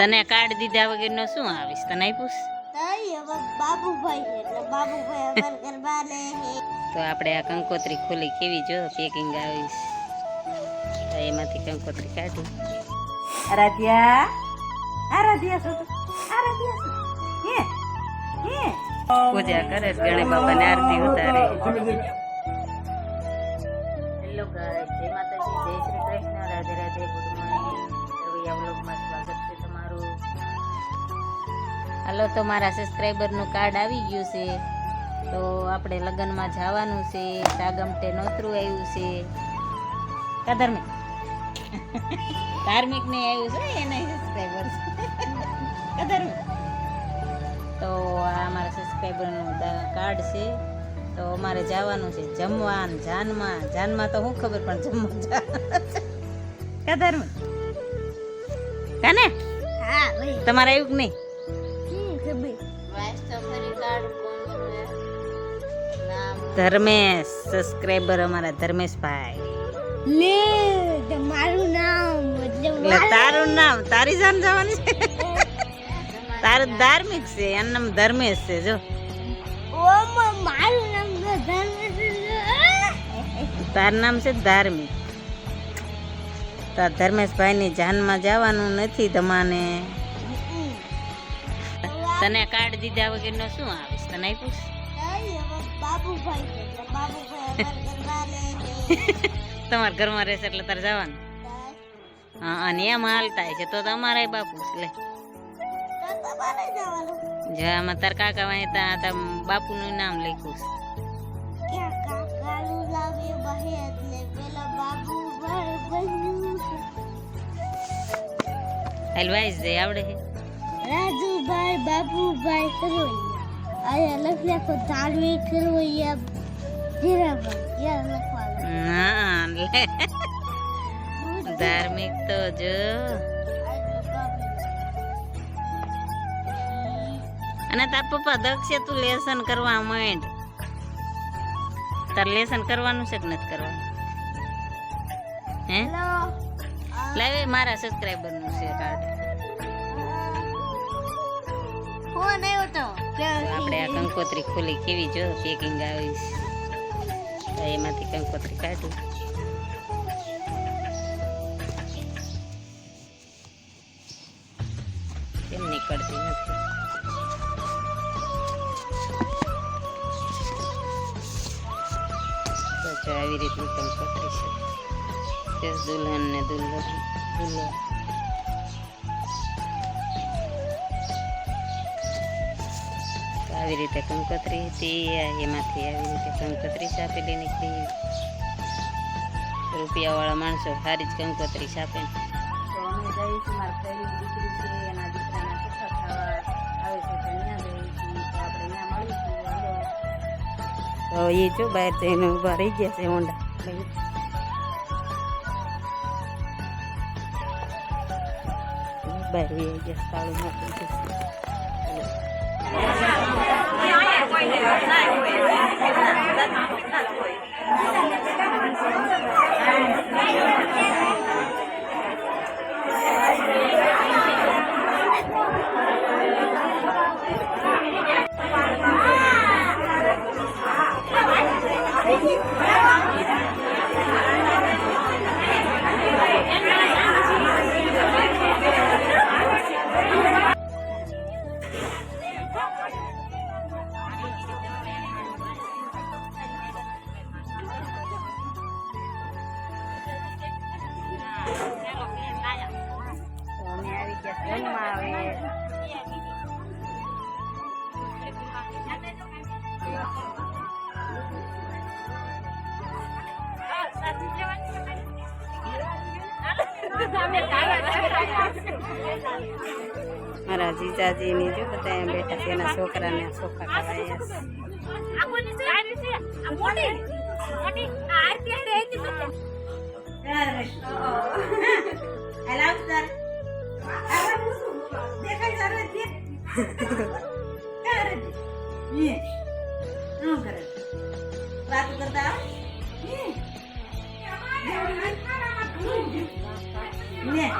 તને કાર્ડ દીધા વગરનો શું આવીશ? તને આપ્યું તો આપણે આ કંકોત્રી ખોલી કેવી જો પેકિંગ આવીશ. તો એમાંથી કંકોત્રી કાઢી. આરાધ્યા આરાધ્યા શું આરાધ્યા હે હે. પૂજા કરે ગણેશ ગણે બાપાને આરતી ઉતારે. Hello guys. હાલો તો મારા સબસ્ક્રાઈબરનું કાર્ડ આવી ગયું છે. તો આપણે લગ્નમાં જવાનું છે. સાગમટે નોતરું આવ્યું છે. કા ધાર્મિક ને આવ્યું છે એના સબસ્ક્રાઈબર કા તો આ મારા સબસ્ક્રાઈબરનું કાર્ડ છે. તો અમારે જવાનું છે જમવાન જાનમાં. જાનમાં તો હું ખબર પણ જમવા જવાનું છે. કા કાને? હા ભાઈ તમારે આવ્યું કે નહીં? ખબર ધર્મેશ સબસ્ક્રાઇબર અમારા ધર્મેશભાઈ લે મારું નામ એટલે તારું નામ તારી જાન જવાની છે? તારું ધાર્મિક છે એનું નામ ધર્મેશ છે જો. મારું નામ ધર્મેશ છે. તારું નામ છે ધાર્મિક. તો ધર્મેશભાઈની જાનમાં જવાનું નથી તમાને. તને કાર્ડ દીધા વગરનો શું આવીશ? તને આપ્યું છે? તઈ હવે બાબુભાઈ છે એટલે બાબુભાઈ અમાર ગરબા લે છે તમારા ઘરમાં રહેશે એટલે તારે જવાનું? હા, અને એમ હાલતા છે, તો તમારે બાપુ લે. જવામાં તાર કાકા વાય તા બાપુનું નામ લખ્યું છે. હાલ વાઈસ જાય આવડે રાજુભાઈ બાબુભાઈ કરોડિયા અહીંયા લખી રાખો ધાર્મિક કરોડિયા જીરાભાઈ યાદ લખવાનું. ના લે. ધાર્મિક તો જો. અને તાર પપ્પા દક્ષે તું લેસન કરવા માંડ. તાર લેસન કરવાનું છે કે નથી કરવાનું? હે? લાવે મારા સબસ્ક્રાઈબરનું છે કાર્ડ. ફોન આવ્યો તો. આપણે આ કંકોત્રી ખોલી કેવી જો પેકિંગ આવીશ. તો એમાંથી કંકોત્રી કાઢી. કેમ નીકળતી નથી? તો આવી રીતની કંકોત્રી છે. દુલ્હન ને દુલ્હન દુલ્હન. આવી રીતે કંકોત્રી હતી એમાંથી આવી રીતે કંકોત્રી છાપેલી નીકળી રૂપિયાવાળા માણસો સારી જ કંકોત્રી છાપે ને. તો અમે જઈશું મારા ફ્રેન્ડની દીકરી છે એના દીકરાના કથા ખાવા આવે છે તો ત્યાં જઈશું તો આપણે ત્યાં મળીશું હાલો. તો એ જો બહાર જઈને ઊભા રહી ગયા છે હોન્ડા બહાર વહી ગયા તાળું નાખી દીધું. તો અમે આવી ગયા જમવા હવે મારા જીજાજી ની જો બધા એમ બેઠા છે એના છોકરાને સોફા કરાયા વાત કરતા ને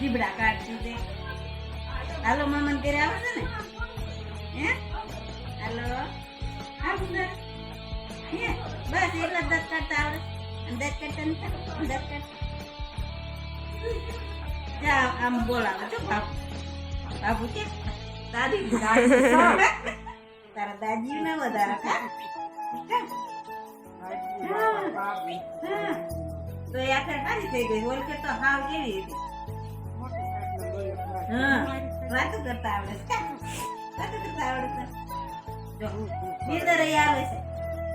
જીબડા કાઢશું તે હાલો મામા તેરે આવે છે ને હે હાલો હા બુધા હે બસ એટલા જ દસ કાઢતા આવડે નથી આવડતું. દસ કાઢતા જા આમ બોલાવે છો બાપુ બાપુ કે દાદી તારા દાદી ને વધારે. તો આખર કાઢી થઈ ગઈ ઓલકે તો હાવ કેવી હતી વાતો કરતા આવડે છે? વાતો કરતા આવડે છે જો આવે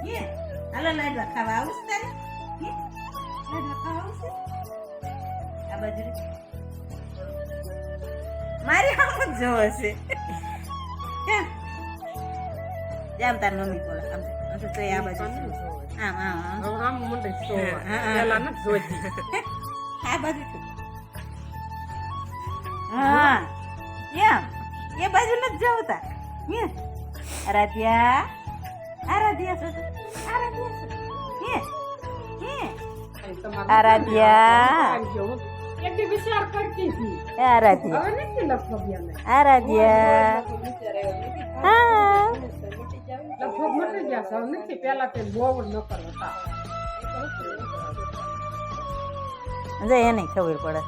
છે હાલો લાડવા ખાવા આવું તારે મારી આમ જ જોવે છે ક્યાં? જામ તાર મમ્મી બોલે આમ આમ તો તોય આ બાજુ છે. આમ આમ આમ આમ મંડે જોવા. હા, હા. પેલા નથી જોઈતી. આ બાજુ છે. હા એમ એ બાજુ નથી જવતા હે આરાધ્યા આરાધ્યા છે આરાધ્યા છે હે હે તમારું આરાધ્યા. આરાધ્યા. આરાધ્યા. હા. એને ખબર પડે.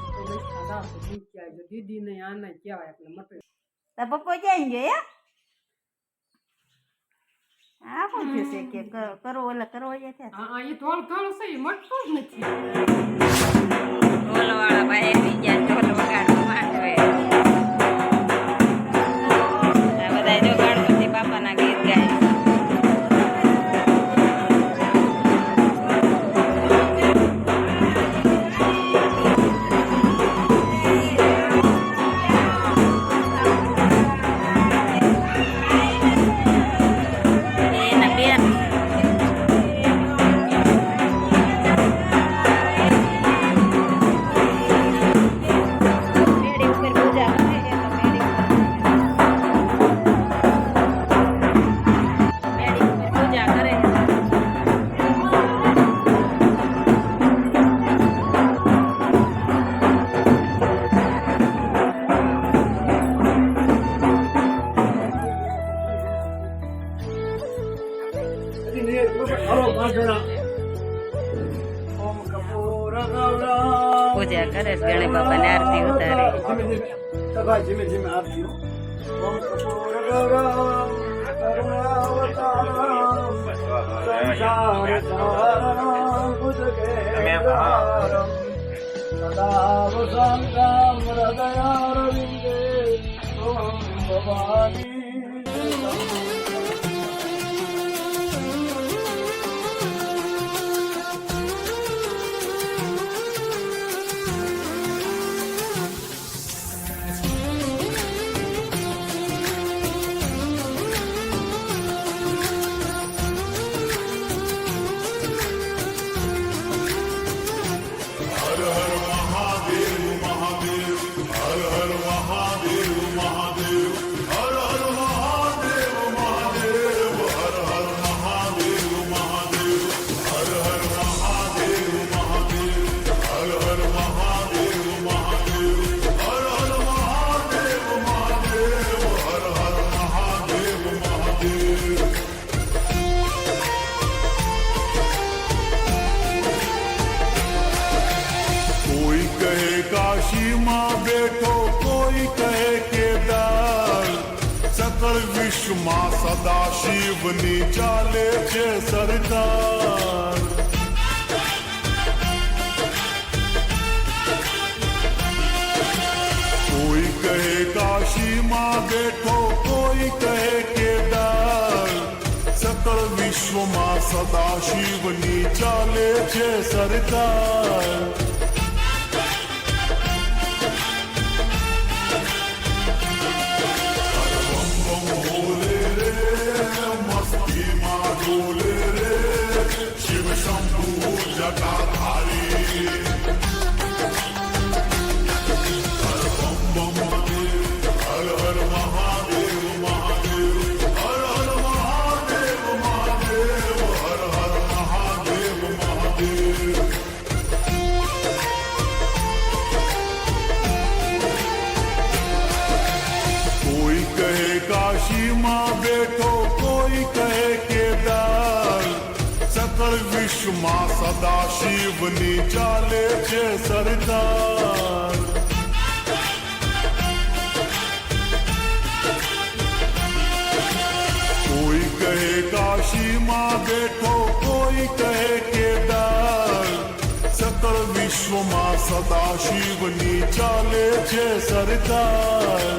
દીદી. દીદીને આને કહેવાય એટલે મટી તાર ક્યાં ગયો હે આ શું થયું છે કે કરો ઓલા કરો એ છે? હા એ ઢોલ થોડું છે એ મટતું જ નથી. ઢોલવાળા ભાઈ આવી ગયા ઢોલ સંસારસારમ ભુજગેન્દ્રહારમ સદા સંગ્રામ હૃદયારવિંદે ભવાની વિશ્વમાં સદા શિવની ચાલે છે સરકાર કોઈ કહે કાશીમાં બેઠો કોઈ કહે કેદાર સકળ વિશ્વમાં સદા શિવની ચાલે છે સરકાર Lord, શિવની ચાલે છે સરકાર કોઈ કહે કાશીમાં બેઠો કોઈ કહે કેદાર સકળ વિશ્વમાં સદા શિવની ચાલે છે સરકાર